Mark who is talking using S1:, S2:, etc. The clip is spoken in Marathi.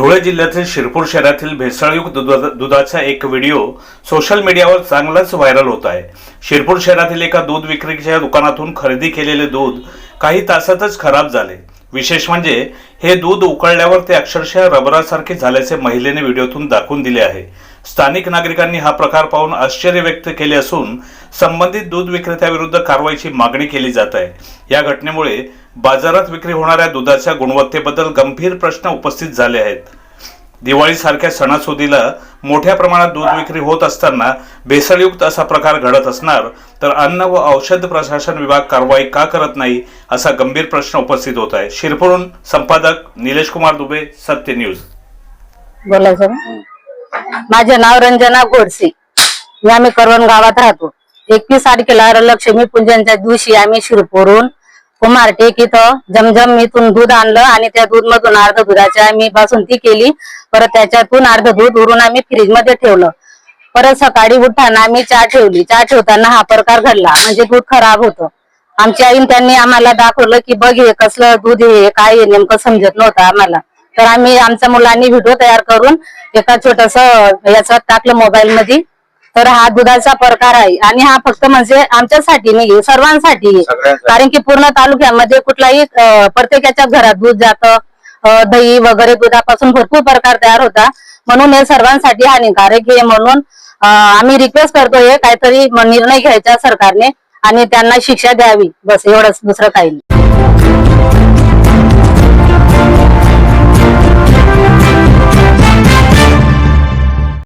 S1: धुळे जिल्ह्यातील शिरपूर शहरातील भेसळयुक्त दुधाचा एक व्हिडिओ सोशल मीडियावर चांगलाच व्हायरल होत आहे. शिरपूर शहरातील एका दूध विक्रीच्या दुकानातून खरेदी केलेले दूध काही तासातच खराब झाले. विशेष म्हणजे हे दूध उकळल्यावर ते अक्षरशः रबरासारखे झाल्याचे महिलेने व्हिडिओतून दाखवून दिले आहे. स्थानिक नागरिकांनी हा प्रकार पाहून आश्चर्य व्यक्त केले असून संबंधित दूध विक्रेत्याविरुद्ध कारवाईची मागणी केली जात आहे. या घटनेमुळे बाजारात विक्री होणाऱ्या दुधाच्या गुणवत्तेबद्दल गंभीर प्रश्न उपस्थित झाले आहेत. दिवाळीसारख्या सणासुदीला मोठ्या प्रमाणात दूध विक्री होत असताना भेसळयुक्त असा प्रकार घडत असणार तर अन्न व औषध प्रशासन विभाग कारवाई का करत नाही असा गंभीर प्रश्न उपस्थित होत आहे. शिरपूरहून संपादक निलेश कुमार दुबे सत्य न्यूज.
S2: बोलायचं माझे नाव रंजना गोडसे. मी आम्ही करवण गावात राहतो. एकवीस तारखेला लक्ष्मी पूजनच्या दिवशी आम्ही शिरपूरून कुमारटेक इथं जमजम इथून दूध आणलं आणि त्या दूध मधून अर्ध दुधाची आम्ही बासुंती केली. परत त्याच्यातून अर्ध दूध उरून आम्ही फ्रीजमध्ये ठेवलं. परत सकाळी उठताना आम्ही चहा ठेवली. चहा ठेवताना हा प्रकार घडला. म्हणजे दूध खराब होतं. आमच्या आईन त्यांनी आम्हाला दाखवलं की बघ हे कसलं दूध हे काय नेमकं समजत नव्हतं आम्हाला. तर आम्ही आमच्या मुलांनी व्हिडिओ तयार करून एका छोटस याच्यात टाकलं मोबाईल मध्ये तर हा दुधाचा प्रकार आहे. आणि हा फक्त म्हणजे आमच्यासाठी नाही सर्वांसाठी. कारण की पूर्ण तालुक्यामध्ये कुठलाही प्रत्येकाच्या घरात दूध जातं दही वगैरे दुधापासून भरपूर प्रकार तयार होता. म्हणून हे सर्वांसाठी हानिकारक आहे म्हणून आम्ही रिक्वेस्ट करतोय काहीतरी म- निर्णय घ्यायचा सरकारने आणि त्यांना शिक्षा द्यावी. बस एवढंच दुसरं काही नाही.